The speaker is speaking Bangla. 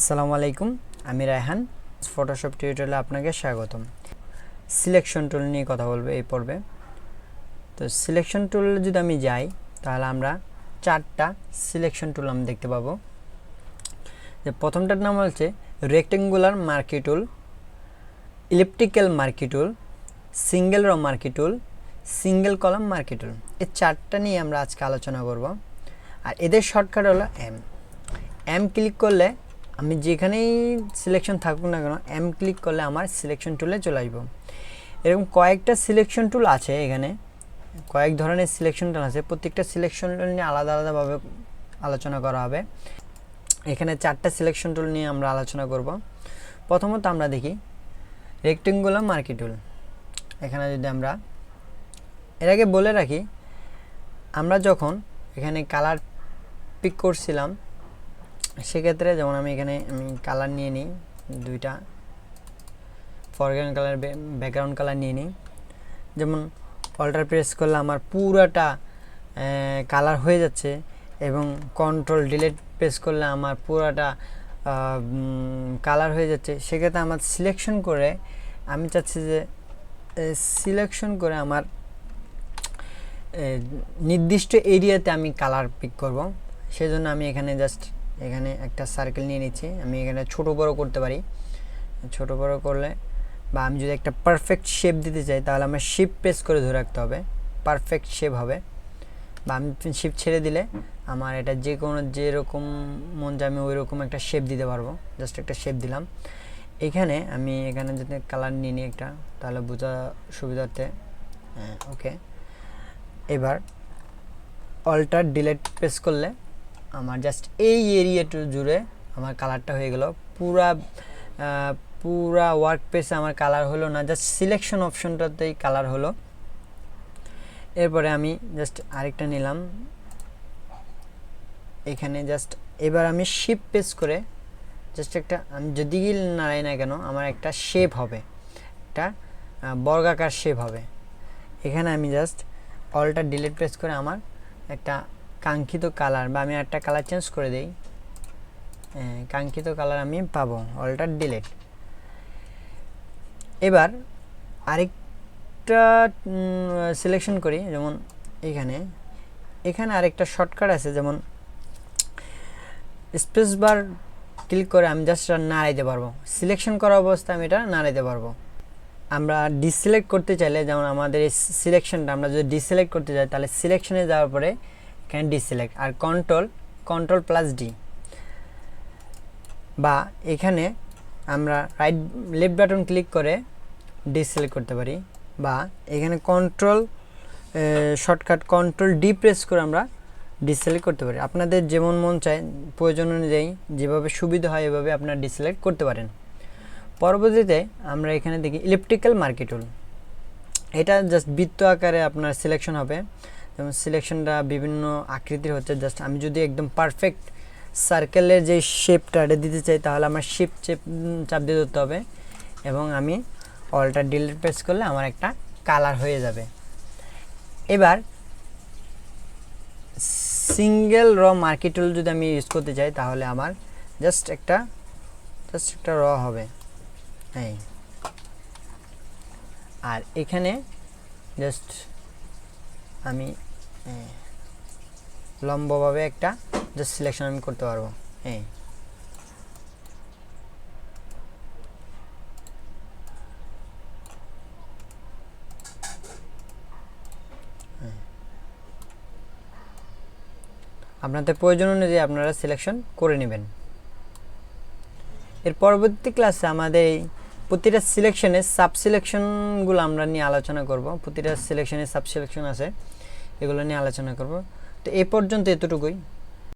আসসালামু আলাইকুম, আমি রায়হান। ফটোশপ টিউটোরিয়ালে আপনাকে স্বাগতম। সিলেকশন টুল নিয়ে কথা বলব এই পর্বে। তো সিলেকশন টুল যদি আমি যাই, তাহলে আমরা চারটা সিলেকশন টুল আমি দেখতে পাবো। যে প্রথমটার নাম হচ্ছে rectangular marquee tool electrical marquee tool single row marquee tool single column মার্কি টুল এই চারটা নিয়ে আমরা আজকে আলোচনা করব। আর এদের শর্টকাট হলো এম এম ক্লিক করলে আমি যেখানেই সিলেকশন থাকুক না কেন এম ক্লিক করলে আমার সিলেকশন টুলে চলে আসব। এরকম কয়েকটা সিলেকশন টুল আছে এখানে। কয়েক ধরনের সিলেকশন টুল আছে। প্রত্যেকটা সিলেকশন টুল নিয়ে আলাদা আলাদাভাবে আলোচনা করা হবে। এখানে চারটা সিলেকশন টুল নিয়ে আমরা আলোচনা করব। প্রথমত আমরা দেখি রেক্টেঙ্গুলার মার্কি টুল এখানে যদি আমরা, এর আগে বলে রাখি, আমরা যখন এখানে কালার পিক করছিলাম সেক্ষেত্রে যেমন আমি এখানে, আমি কালার নিয়ে নিই, দুইটা। ফরগ্রাউন্ড কালার ব্যাকগ্রাউন্ড কালার নিয়ে নিই। যেমন অল্টার প্রেস করলে আমার পুরাটা কালার হয়ে যাচ্ছে এবং কন্ট্রোল ডিলেট প্রেস করলে আমার পুরাটা কালার হয়ে যাচ্ছে। সেক্ষেত্রে আমার সিলেকশন করে আমি চাচ্ছি যে সিলেকশন করে আমার নির্দিষ্ট এরিয়াতে আমি কালার পিক করব। সেজন্য আমি এখানে জাস্ট এখানে একটা সার্কেল নিয়ে নিচ্ছি। আমি এখানে ছোট বড় করতে পারি। ছোট বড় করলে বা আমি যদি একটা পারফেক্ট শেপ দিতে চাই, তাহলে আমার শিপ প্রেস করে ধরে রাখতে হবে। পারফেক্ট শেপ হবে। বা আমি শিপ ছেড়ে দিলে আমার এটা যে কোনো যেরকম মন যায় আমি ওই রকম একটা শেপ দিতে পারব। জাস্ট একটা শেপ দিলাম। এখানে আমি এখানে যদি কালার নিয়ে নিই একটা, তাহলে বোঝা সুবিধার্থে হ্যাঁ ওকে এবার অল্টার ডিলেট প্রেস করলে আমার জাস্ট এই এরিয়াটা জুড়ে আমার কালারটা হয়ে গেল। পুরা পুরা ওয়ার্ক পেসে আমার কালার হলো না জাস্ট সিলেকশন অপশনটাতেই কালার হলো। এরপরে আমি জাস্ট আরেকটা নিলাম। এখানে জাস্ট এবার আমি শিপ পেস করে জাস্ট একটা, আমি যদি নাড়াই না কেন, আমার একটা শেপ হবে। একটা বর্গাকার শেপ হবে। এখানে আমি জাস্ট অলটা ডিলিট প্রেস করে আমার একটা কাঙ্ক্ষিত কালার বা আমি একটা কালার চেঞ্জ করে দিই। কাঙ্ক্ষিত কালার আমি পাবো অলটার ডিলেট এবার আরেকটা সিলেকশন করি, যেমন এখানে। এখানে আরেকটা শর্টকাট আছে, যেমন স্পেস বার ক্লিক করে আমি জাস্ট নাড়াইতে পারব। সিলেকশন করা অবস্থায় আমি এটা নাড়াইতে পারব। আমরা ডিসিলেক্ট করতে চাইলে, যেমন আমাদের এই সিলেকশনটা আমরা যদি ডিসিলেক্ট করতে চাই তাহলে সিলেকশনে যাওয়ার পরে এখানে ডিসিলেক্ট আর কন্ট্রোল কন্ট্রোল প্লাস ডি বা এখানে আমরা রাইট লেফট বাটন ক্লিক করে ডিসিলেক্ট করতে পারি বা এখানে control shortcut control D press করে আমরা ডিসিলেক্ট করতে পারি। আপনাদের যেমন মন চায়, প্রয়োজন অনুযায়ী যেভাবে সুবিধা হয় এভাবে আপনারা ডিসিলেক্ট করতে পারেন। পরবর্তীতে আমরা এখানে দেখি ইলেকট্রিক্যাল মার্কেটুল এটা জাস্ট বৃত্ত আকারে আপনার সিলেকশন হবে। যেমন সিলেকশনটা বিভিন্ন আকৃতির হচ্ছে। জাস্ট আমি যদি একদম পারফেক্ট সার্কেলের যে শেপটা এটা দিতে চাই, তাহলে আমার শেপ চেপ চাপ দিয়ে ধরতে হবে। এবং আমি অলটা ডিলিট প্রেস করলে আমার একটা কালার হয়ে যাবে। এবার সিঙ্গেল র মার্কেটুল যদি আমি ইউজ করতে চাই, তাহলে আমার জাস্ট একটা জাস্ট একটা র হবে। এই। আর এখানে জাস্ট আমি লম্বভাবে একটা জাস্ট সিলেকশন আমি করতে পারব। এই আপনাদের প্রয়োজন অনুযায়ী আপনারা সিলেকশন করে নেবেন। এর পরবর্তী ক্লাসে আমাদের এই প্রতিটা সিলেকশনের সাব সিলেকশনগুলো আমরা নিয়ে আলোচনা করব। প্রতিটা সিলেকশনের সাব সিলেকশন আছে। এগুলো নিয়ে আলোচনা করব। তো এ পর্যন্ত এতটুকুই।